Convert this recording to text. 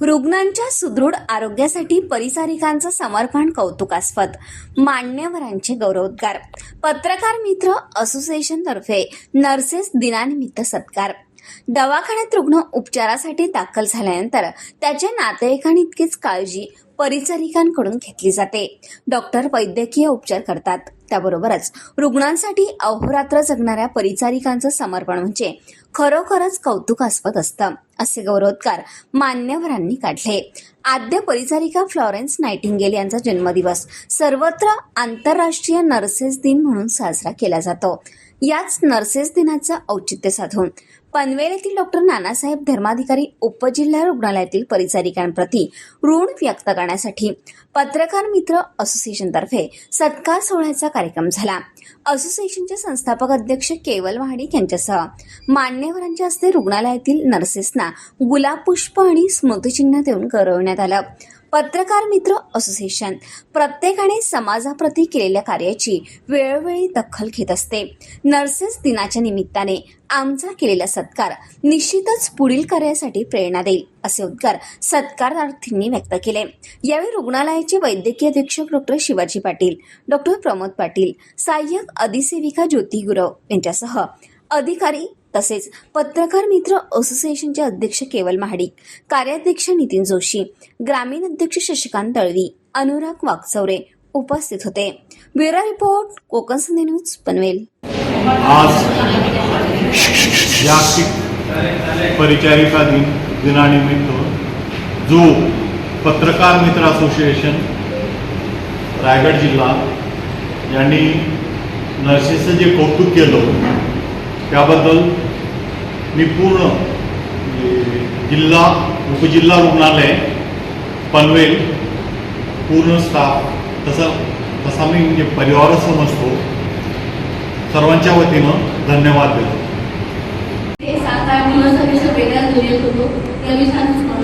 रुग्णांच्या सुदृढ आरोग्यासाठी परिचारिकांचं समर्पण कौतुकास्पद मान्यवरांचे गौरवोद्गार. पत्रकार मित्र असोसिएशन तर्फे नर्सेस दिनानिमित्त सत्कार. दवाखान्यात रुग्ण उपचारासाठी दाखल झाल्यानंतर त्याच्या नातेवाईकांनी इतकीच काळजी परिचारिकांकडून घेतली जाते. डॉक्टर वैद्यकीय उपचार करतात. त्याबरोबरच रुग्णांसाठी अहोरात्र जगणाऱ्या परिचारिकांचं समर्पण म्हणजे खरोखरच कौतुकास्पद असतं असे गौरवोद्गार मान्यवरांनी काढले. आद्य परिचारिका फ्लॉरेन्स नायटिंगेल यांचा जन्मदिवस सर्वत्र आंतरराष्ट्रीय नर्सेस दिन म्हणून साजरा केला जातो. याच नर्सेस दिनाचं औचित्य साधून पनवेल येथील डॉक्टर नानासाहेब धर्माधिकारी उपजिल्हा रुग्णालयातील परिचारिकांप्रती ऋण व्यक्त करण्यासाठी पत्रकार मित्र असोसिएशनतर्फे सत्कार सोहळ्याचा कार्यक्रम झाला. असोसिएशनचे संस्थापक अध्यक्ष केवल महाडिक यांच्यासह मान्यवरांच्या हस्ते रुग्णालयातील नर्सेसना गुलाब पुष्प आणि स्मृतिचिन्ह देऊन गौरवण्यात आलं. पत्रकार मित्र असोसिएशन प्रत्येकाने समाजाप्रती केलेल्या कार्याची वेळोवेळी दखल घेत असते. नर्सेस दिनाच्या निमित्ताने आमचा केलेला सत्कार निश्चितच पुढील कार्यासाठी प्रेरणा देईल असे उद्गार सत्कारार्थींनी व्यक्त केले. यावेळी रुग्णालयाचे वैद्यकीय अधीक्षक डॉक्टर शिवाजी पाटील डॉक्टर प्रमोद पाटील सहाय्यक अधिसेविका ज्योती गुरव यांच्यासह अधिकारी तसेच पत्रकार मित्र असोसिएशनचे अध्यक्ष केवल महाडिक कार्याध्यक्ष नितीन जोशी ग्रामीण अध्यक्ष शशिकांत दळवी अनुराग वागचौरे उपस्थित होते. Bureau report Konkan news Panvel. आज जागतिक परिचारिका दिन दिनानिमित्त जो पत्रकार मित्र असोसिएशन रायगड जिल्हा यांनी नर्सेसचं जे कौतुक केलं त्याबद्दल मी पूर्ण म्हणजे जिल्हा उपजिल्हा रुग्णालय पनवेल पूर्ण स्टाफ तसं तसा मी म्हणजे परिवारच समजतो. सर्वांच्या वतीनं धन्यवाद देतो. ते होतो. रवी विषयात